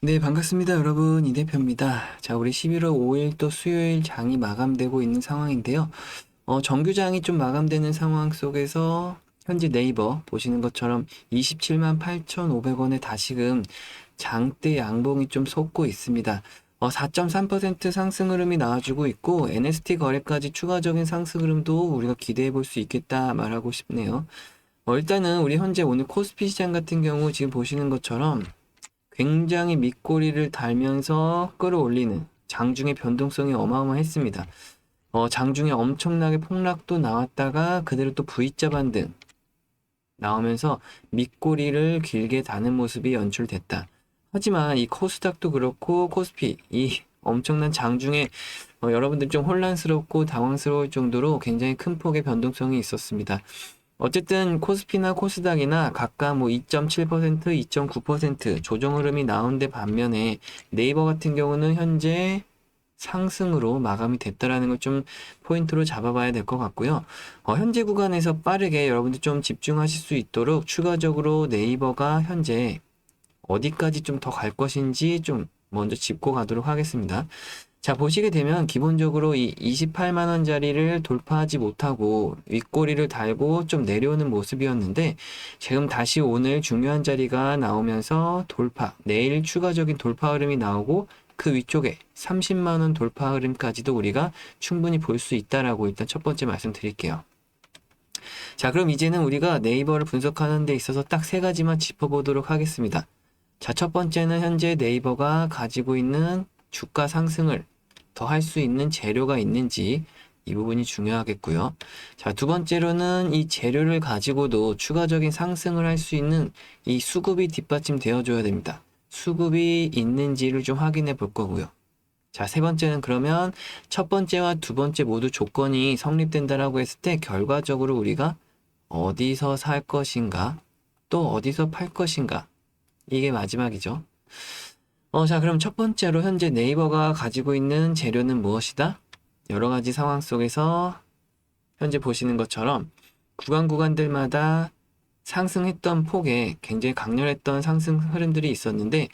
네, 반갑습니다, 여러분. 이 대표입니다. 자, 우리 11월 5일 또 수요일 장이 마감되고 있는 상황인데요. 어, 정규장이 좀 마감되는 상황 속에서 현재 네이버 보시는 것처럼 27만 8,500원에 다시금 장대 양봉이 좀 솟고 있습니다. 어, 4.3% 상승 흐름이 나와주고 있고 NST 거래까지 추가적인 상승 흐름도 우리가 기대해 볼 수 있겠다 말하고 싶네요. 어, 일단은 우리 현재 오늘 코스피 시장 같은 경우 지금 보시는 것처럼 굉장히 밑꼬리를 달면서 끌어올리는 장중의 변동성이 어마어마했습니다. 어, 장중에 엄청나게 폭락도 나왔다가 그대로 또 V자 반등 나오면서 밑꼬리를 길게 다는 모습이 연출됐다. 하지만 이 코스닥도 그렇고 코스피 이 엄청난 장중에 어, 여러분들 좀 혼란스럽고 당황스러울 정도로 굉장히 큰 폭의 변동성이 있었습니다. 어쨌든 코스피나 코스닥이나 각각 뭐 2.7%, 2.9% 조정 흐름이 나온데 반면에 네이버 같은 경우는 현재 상승으로 마감이 됐다라는 걸 좀 포인트로 잡아봐야 될 것 같고요. 어, 현재 구간에서 빠르게 여러분들 좀 집중하실 수 있도록 추가적으로 네이버가 현재 어디까지 좀 더 갈 것인지 좀 먼저 짚고 가도록 하겠습니다. 자, 보시게 되면 기본적으로 이 28만 원짜리를 돌파하지 못하고 윗꼬리를 달고 좀 내려오는 모습이었는데 지금 다시 오늘 중요한 자리가 나오면서 돌파, 내일 추가적인 돌파 흐름이 나오고 그 위쪽에 30만 원 돌파 흐름까지도 우리가 충분히 볼 수 있다라고 일단 첫 번째 말씀드릴게요. 자, 그럼 이제는 우리가 네이버를 분석하는 데 있어서 딱 세 가지만 짚어보도록 하겠습니다. 자, 첫 번째는 현재 네이버가 가지고 있는 주가 상승을 더 할 수 있는 재료가 있는지 이 부분이 중요하겠고요. 자, 두 번째로는 이 재료를 가지고도 추가적인 상승을 할 수 있는 이 수급이 뒷받침 되어줘야 됩니다. 수급이 있는지를 좀 확인해 볼 거고요. 자, 세 번째는 그러면 첫 번째와 두 번째 모두 조건이 성립된다라고 했을 때 결과적으로 우리가 어디서 살 것인가, 또 어디서 팔 것인가, 이게 마지막이죠. 어, 자, 그럼 첫 번째로 현재 네이버가 가지고 있는 재료는 무엇이다? 여러 가지 상황 속에서 현재 보시는 것처럼 구간 구간들마다 상승했던 폭에 굉장히 강렬했던 상승 흐름들이 있었는데,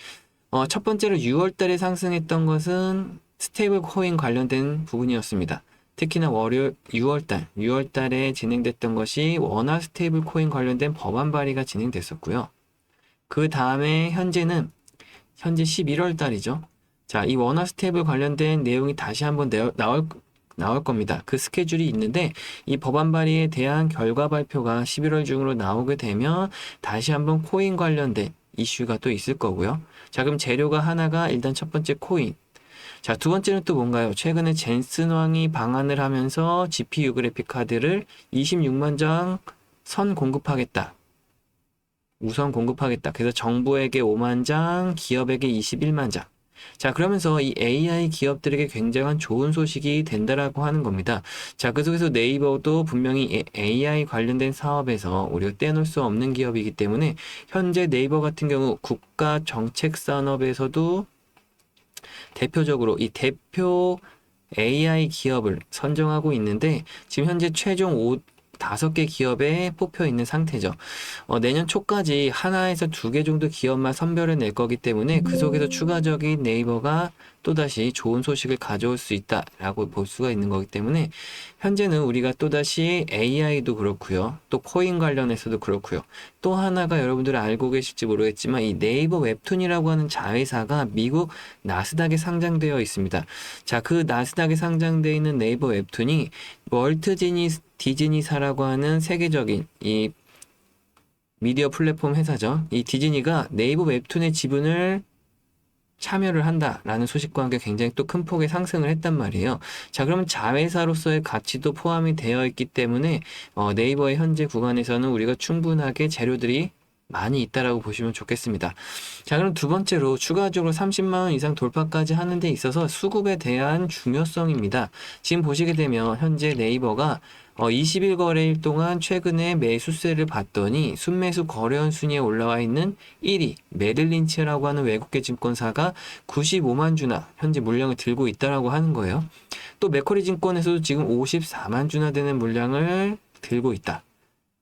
어, 첫 번째로 6월 달에 상승했던 것은 스테이블 코인 관련된 부분이었습니다. 특히나 월요일 6월 달, 6월 달에 진행됐던 것이 원화 스테이블 코인 관련된 법안 발의가 진행됐었고요. 그 다음에 현재는 현재 11월 달이죠. 자, 이 원화 스테이블 관련된 내용이 다시 한번 나올 나올 겁니다. 그 스케줄이 있는데 이 법안 발의에 대한 결과 발표가 11월 중으로 나오게 되면 다시 한번 코인 관련된 이슈가 또 있을 거고요. 자, 그럼 재료가 하나가 일단 첫 번째 코인. 자, 두 번째는 또 뭔가요? 최근에 젠슨 왕이 방한을 하면서 GPU 그래픽 카드를 26만 장 선 공급하겠다. 우선 공급하겠다. 그래서 정부에게 5만 장, 기업에게 21만 장. 자, 그러면서 이 AI 기업들에게 굉장한 좋은 소식이 된다라고 하는 겁니다. 자, 그 속에서 네이버도 분명히 AI 관련된 사업에서 우리가 떼놓을 수 없는 기업이기 때문에 현재 네이버 같은 경우 국가 정책 산업에서도 대표적으로 이 대표 AI 기업을 선정하고 있는데 지금 현재 최종 5, 다섯 개 기업에 뽑혀 있는 상태죠. 어, 내년 초까지 하나에서 두 개 정도 기업만 선별해 낼 거기 때문에 그 속에서 추가적인 네이버가 또다시 좋은 소식을 가져올 수 있다라고 볼 수가 있는 거기 때문에 현재는 우리가 또다시 AI도 그렇고요. 또 코인 관련해서도 그렇고요. 또 하나가 여러분들 알고 계실지 모르겠지만 이 네이버 웹툰이라고 하는 자회사가 미국 나스닥에 상장되어 있습니다. 자, 그 나스닥에 상장되어 있는 네이버 웹툰이 월트 디니, 디즈니사라고 하는 세계적인 이 미디어 플랫폼 회사죠. 이 디즈니가 네이버 웹툰의 지분을 참여를 한다라는 소식과 함께 굉장히 또 큰 폭의 상승을 했단 말이에요. 자, 그러면 자회사로서의 가치도 포함이 되어 있기 때문에 어, 네이버의 현재 구간에서는 우리가 충분하게 재료들이 많이 있다라고 보시면 좋겠습니다. 자, 그럼 두 번째로 추가적으로 30만 원 이상 돌파까지 하는 데 있어서 수급에 대한 중요성입니다. 지금 보시게 되면 현재 네이버가 어, 20일 거래일 동안 최근에 매수세를 봤더니 순매수 거래원 순위에 올라와 있는 1위 메릴린치라고 하는 외국계 증권사가 95만 주나 현재 물량을 들고 있다라고 하는 거예요. 또 맥커리 증권에서도 지금 54만 주나 되는 물량을 들고 있다.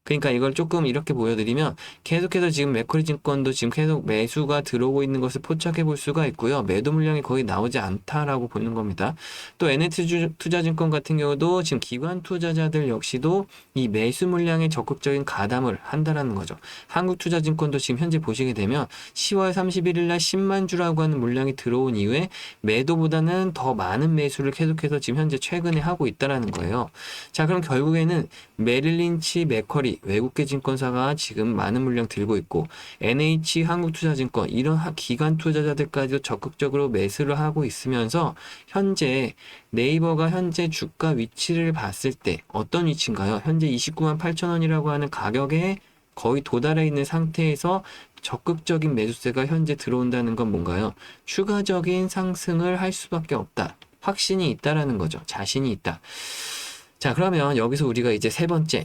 그러니까 이걸 조금 이렇게 보여드리면 계속해서 지금 맥쿼리 증권도 지금 계속 매수가 들어오고 있는 것을 포착해 볼 수가 있고요. 매도 물량이 거의 나오지 않다라고 보는 겁니다. 또 NH 투자증권 같은 경우도 지금 기관 투자자들 역시도 이 매수 물량에 적극적인 가담을 한다라는 거죠. 한국투자증권도 지금 현재 보시게 되면 10월 31일 날 10만 주라고 하는 물량이 들어온 이후에 매도보다는 더 많은 매수를 계속해서 지금 현재 최근에 하고 있다라는 거예요. 자, 그럼 결국에는 메릴린치, 맥쿼리 외국계 증권사가 지금 많은 물량 들고 있고 NH 한국투자증권 이런 하- 기관 투자자들까지도 적극적으로 매수를 하고 있으면서 현재 네이버가 현재 주가 위치를 봤을 때 어떤 위치인가요? 현재 29만 8천 원이라고 하는 가격에 거의 도달해 있는 상태에서 적극적인 매수세가 현재 들어온다는 건 뭔가요? 추가적인 상승을 할 수밖에 없다. 확신이 있다라는 거죠. 자신이 있다. 자, 그러면 여기서 우리가 이제 세 번째,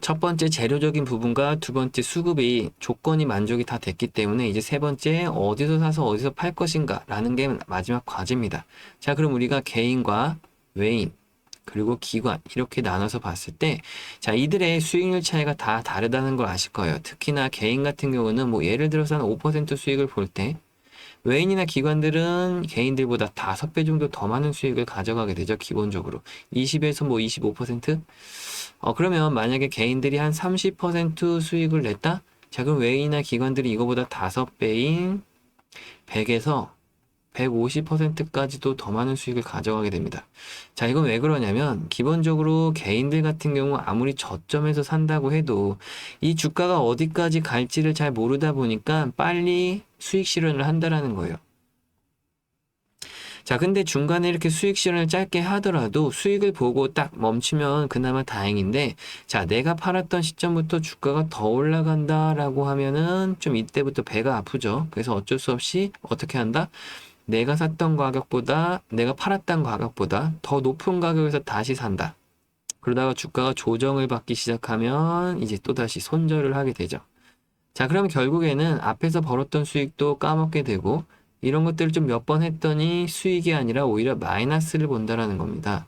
첫 번째 재료적인 부분과 두 번째 수급이 조건이 만족이 다 됐기 때문에 이제 세 번째 어디서 사서 어디서 팔 것인가 라는 게 마지막 과제입니다. 자, 그럼 우리가 개인과 외인 그리고 기관 이렇게 나눠서 봤을 때 자, 이들의 수익률 차이가 다 다르다는 걸 아실 거예요. 특히나 개인 같은 경우는 뭐 예를 들어서 한 5% 수익을 볼때 외인이나 기관들은 개인들보다 5배 정도 더 많은 수익을 가져가게 되죠. 기본적으로. 20에서 뭐 25%? 어, 그러면 만약에 개인들이 한 30% 수익을 냈다? 자, 그럼 외인이나 기관들이 이거보다 5배인 100에서 150%까지도 더 많은 수익을 가져가게 됩니다. 자, 이건 왜 그러냐면, 기본적으로 개인들 같은 경우 아무리 저점에서 산다고 해도 이 주가가 어디까지 갈지를 잘 모르다 보니까 빨리 수익 실현을 한다라는 거예요. 자, 근데 중간에 이렇게 수익 실현을 짧게 하더라도 수익을 보고 딱 멈추면 그나마 다행인데, 자, 내가 팔았던 시점부터 주가가 더 올라간다라고 하면은 좀 이때부터 배가 아프죠. 그래서 어쩔 수 없이 어떻게 한다? 내가 샀던 가격보다, 내가 팔았던 가격보다 더 높은 가격에서 다시 산다. 그러다가 주가가 조정을 받기 시작하면 이제 또다시 손절을 하게 되죠. 자, 그럼 결국에는 앞에서 벌었던 수익도 까먹게 되고, 이런 것들을 좀 몇 번 했더니 수익이 아니라 오히려 마이너스를 본다라는 겁니다.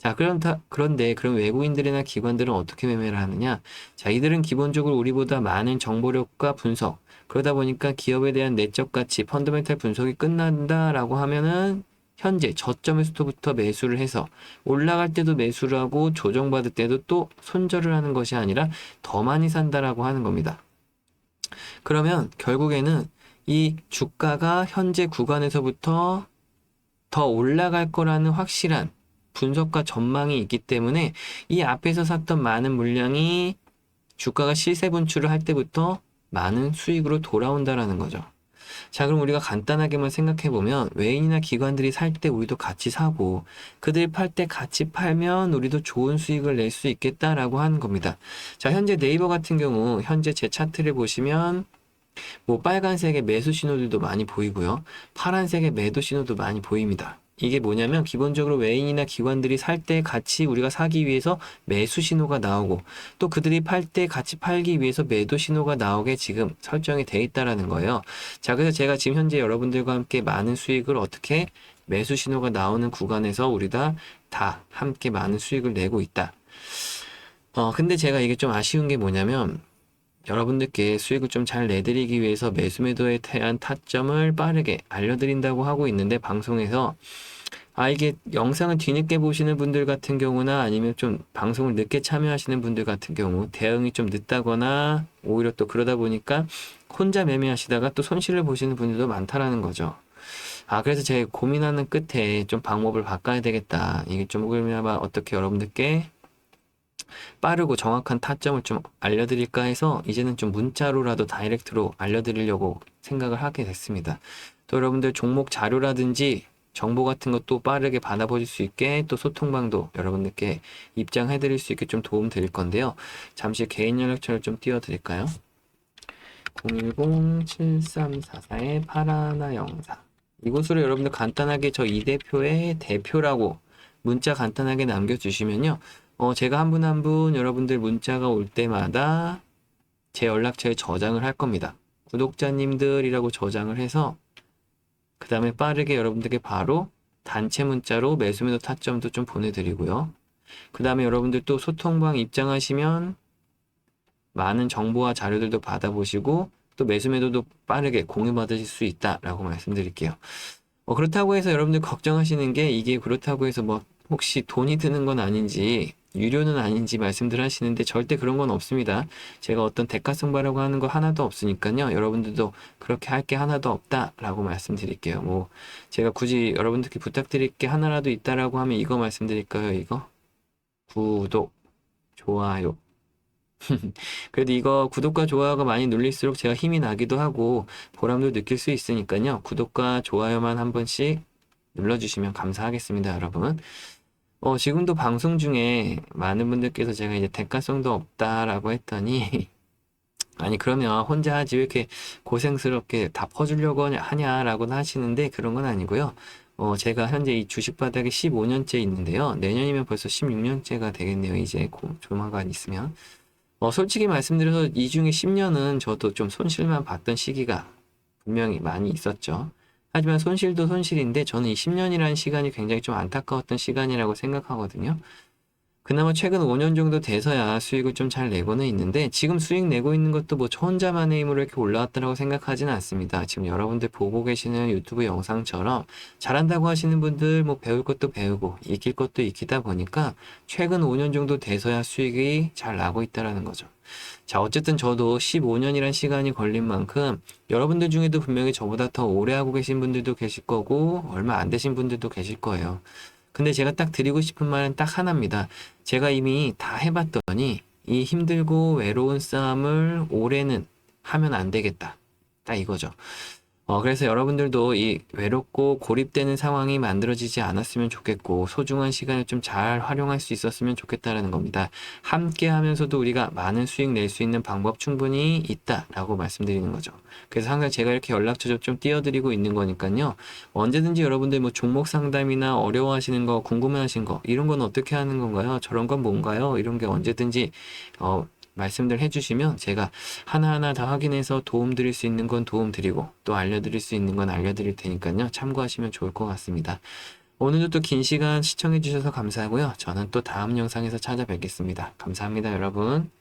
자, 그런다, 그런데 그럼 외국인들이나 기관들은 어떻게 매매를 하느냐? 자, 이들은 기본적으로 우리보다 많은 정보력과 분석, 그러다 보니까 기업에 대한 내적 가치, 펀더멘탈 분석이 끝난다라고 하면은 현재 저점에서부터 매수를 해서 올라갈 때도 매수를 하고 조정받을 때도 또 손절을 하는 것이 아니라 더 많이 산다라고 하는 겁니다. 그러면 결국에는 이 주가가 현재 구간에서부터 더 올라갈 거라는 확실한 분석과 전망이 있기 때문에 이 앞에서 샀던 많은 물량이 주가가 시세 분출을 할 때부터 많은 수익으로 돌아온다라는 거죠. 자, 그럼 우리가 간단하게만 생각해 보면 외인이나 기관들이 살 때 우리도 같이 사고 그들이 팔때 같이 팔면 우리도 좋은 수익을 낼 수 있겠다라고 하는 겁니다. 자, 현재 네이버 같은 경우 현재 제 차트를 보시면 뭐 빨간색의 매수 신호들도 많이 보이고요. 파란색의 매도 신호도 많이 보입니다. 이게 뭐냐면 기본적으로 외인이나 기관들이 살 때 같이 우리가 사기 위해서 매수 신호가 나오고 또 그들이 팔 때 같이 팔기 위해서 매도 신호가 나오게 지금 설정이 돼 있다라는 거예요. 자, 그래서 제가 지금 현재 여러분들과 함께 많은 수익을 어떻게 매수 신호가 나오는 구간에서 우리가 다 함께 많은 수익을 내고 있다. 어, 근데 제가 이게 좀 아쉬운 게 뭐냐면 여러분들께 수익을 좀 잘 내드리기 위해서 매수 매도에 대한 타점을 빠르게 알려드린다고 하고 있는데 방송에서 아 이게 영상을 뒤늦게 보시는 분들 같은 경우나 아니면 좀 방송을 늦게 참여하시는 분들 같은 경우 대응이 좀 늦다거나 오히려 또 그러다 보니까 혼자 매매하시다가 또 손실을 보시는 분들도 많다라는 거죠. 아 그래서 제가 고민하는 끝에 좀 방법을 바꿔야 되겠다. 이게 좀 그러면 어떻게 여러분들께 빠르고 정확한 타점을 좀 알려드릴까 해서 이제는 좀 문자로라도 다이렉트로 알려드리려고 생각을 하게 됐습니다. 또 여러분들 종목 자료라든지 정보 같은 것도 빠르게 받아보실 수 있게 또 소통방도 여러분들께 입장해 드릴 수 있게 좀 도움 드릴 건데요. 잠시 개인 연락처를 좀 띄워 드릴까요? 010-7344의 파라나 이곳으로 여러분들 간단하게 저 이 대표의 대표라고 문자 간단하게 남겨주시면요. 어, 제가 한 분 한 분 여러분들 문자가 올 때마다 제 연락처에 저장을 할 겁니다. 구독자님들이라고 저장을 해서 그 다음에 빠르게 여러분들께 바로 단체 문자로 매수매도 타점도 좀 보내드리고요. 그 다음에 여러분들 또 소통방 입장하시면 많은 정보와 자료들도 받아보시고 또 매수 매도도 빠르게 공유받으실 수 있다라고 말씀드릴게요. 어, 그렇다고 해서 여러분들 걱정하시는 게 이게 그렇다고 해서 뭐 혹시 돈이 드는 건 아닌지 유료는 아닌지 말씀들 하시는데 절대 그런 건 없습니다. 제가 어떤 대가성바라고 하는 거 하나도 없으니까요. 여러분들도 그렇게 할 게 하나도 없다라고 말씀드릴게요. 뭐 제가 굳이 여러분들께 부탁드릴 게 하나라도 있다라고 하면 이거 말씀드릴까요? 이거 구독, 좋아요. 그래도 이거 구독과 좋아요가 많이 눌릴수록 제가 힘이 나기도 하고 보람도 느낄 수 있으니까요. 구독과 좋아요만 한 번씩 눌러주시면 감사하겠습니다, 여러분. 어, 지금도 방송 중에 많은 분들께서 제가 이제 대가성도 없다라고 했더니 아니 그러면 혼자 하지 왜 이렇게 고생스럽게 다 퍼주려고 하냐- 하냐라고 하시는데 그런 건 아니고요. 어, 제가 현재 이 주식 바닥에 15년째 있는데요. 내년이면 벌써 16년째가 되겠네요. 이제 고- 조만간 있으면. 어, 솔직히 말씀드려서 이 중에 10년은 저도 좀 손실만 봤던 시기가 분명히 많이 있었죠. 하지만 손실도 손실인데 저는 이 10년이라는 시간이 굉장히 좀 안타까웠던 시간이라고 생각하거든요. 그나마 최근 5년 정도 돼서야 수익을 좀 잘 내고는 있는데 지금 수익 내고 있는 것도 뭐 저 혼자만의 힘으로 이렇게 올라왔다라고 생각하지는 않습니다. 지금 여러분들 보고 계시는 유튜브 영상처럼 잘한다고 하시는 분들 뭐 배울 것도 배우고 익힐 것도 익히다 보니까 최근 5년 정도 돼서야 수익이 잘 나고 있다라는 거죠. 자, 어쨌든 저도 15년이란 시간이 걸린 만큼 여러분들 중에도 분명히 저보다 더 오래 하고 계신 분들도 계실 거고 얼마 안 되신 분들도 계실 거예요. 근데 제가 딱 드리고 싶은 말은 딱 하나입니다. 제가 이미 다 해봤더니 이 힘들고 외로운 싸움을 올해는 하면 안 되겠다. 딱 이거죠. 어, 그래서 여러분들도 이 외롭고 고립되는 상황이 만들어지지 않았으면 좋겠고, 소중한 시간을 좀 잘 활용할 수 있었으면 좋겠다라는 겁니다. 함께 하면서도 우리가 많은 수익 낼 수 있는 방법 충분히 있다라고 말씀드리는 거죠. 그래서 항상 제가 이렇게 연락처 좀 띄워드리고 있는 거니까요. 언제든지 여러분들 뭐 종목 상담이나 어려워하시는 거, 궁금해하신 거, 이런 건 어떻게 하는 건가요? 저런 건 뭔가요? 이런 게 언제든지, 어, 말씀들 해주시면 제가 하나하나 다 확인해서 도움 드릴 수 있는 건 도움 드리고 또 알려드릴 수 있는 건 알려드릴 테니까요. 참고하시면 좋을 것 같습니다. 오늘도 또 긴 시간 시청해 주셔서 감사하고요. 저는 또 다음 영상에서 찾아뵙겠습니다. 감사합니다, 여러분.